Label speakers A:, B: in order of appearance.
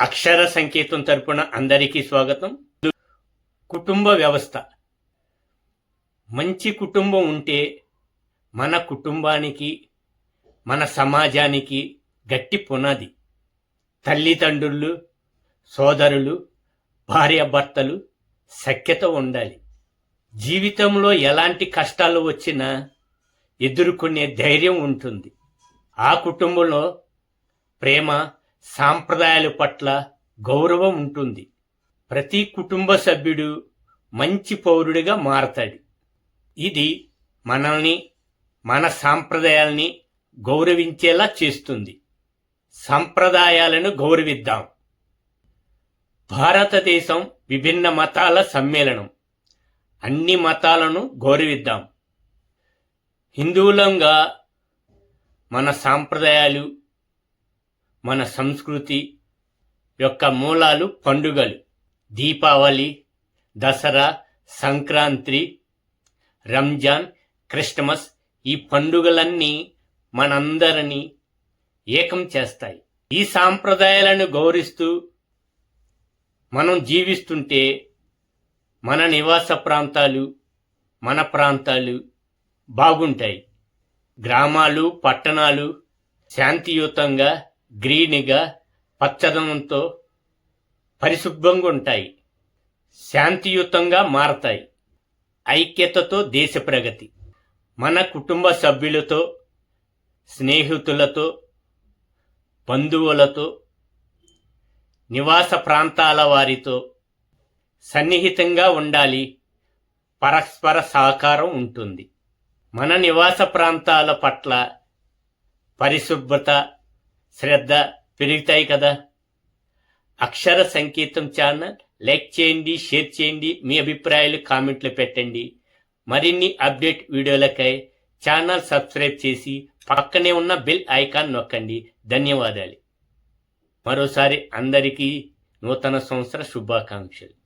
A: అక్షర సంకేతం తరపున అందరికీ స్వాగతం. కుటుంబ వ్యవస్థ. మంచి కుటుంబం ఉంటే మన కుటుంబానికి మన సమాజానికి గట్టి పునాది. తల్లిదండ్రులు సోదరులు భార్యాభర్తలు సఖ్యత ఉండాలి. జీవితంలో ఎలాంటి కష్టాలు వచ్చినా ఎదుర్కొనే ధైర్యం ఉంటుంది. ఆ కుటుంబంలో ప్రేమ సాంప్రదాయాల పట్ల గౌరవం ఉంటుంది. ప్రతి కుటుంబ సభ్యుడు మంచి పౌరుడిగా మారతాడు. ఇది మనల్ని మన సాంప్రదాయాల్ని గౌరవించేలా చేస్తుంది. సంప్రదాయాలను గౌరవిద్దాం. భారతదేశం విభిన్న మతాల సమ్మేళనం. అన్ని మతాలను గౌరవిద్దాం. హిందువులంగా మన సాంప్రదాయాలు మన సంస్కృతి యొక్క మూలాలు పండుగలు. దీపావళి దసరా సంక్రాంతి రంజాన్ క్రిస్టమస్ ఈ పండుగలన్నీ మనందరినీ ఏకం చేస్తాయి. ఈ సాంప్రదాయాలను గౌరవిస్తూ మనం జీవిస్తుంటే మన నివాస ప్రాంతాలు మన ప్రాంతాలు బాగుంటాయి. గ్రామాలు పట్టణాలు శాంతియుతంగా గ్రీనిగా పచ్చదనంతో పరిశుభ్రంగా ఉంటాయి. శాంతియుతంగా మారతాయి. ఐక్యతతో దేశ ప్రగతి. మన కుటుంబ సభ్యులతో స్నేహితులతో బంధువులతో నివాస ప్రాంతాల వారితో సన్నిహితంగా ఉండాలి. పరస్పర సహకారం ఉంటుంది. మన నివాస ప్రాంతాల పట్ల పరిశుభ్రత శ్రద్ధ పెరుగుతాయి కదా. అక్షర సంకేతం ఛానల్ లైక్ చేయండి షేర్ చేయండి మీ అభిప్రాయాలు కామెంట్లు పెట్టండి. మరిన్ని అప్డేట్ వీడియోలకై ఛానల్ సబ్స్క్రైబ్ చేసి పక్కనే ఉన్న బెల్ ఐకాన్ నొక్కండి. ధన్యవాదాలు. మరోసారి అందరికీ నూతన సంవత్సర శుభాకాంక్షలు.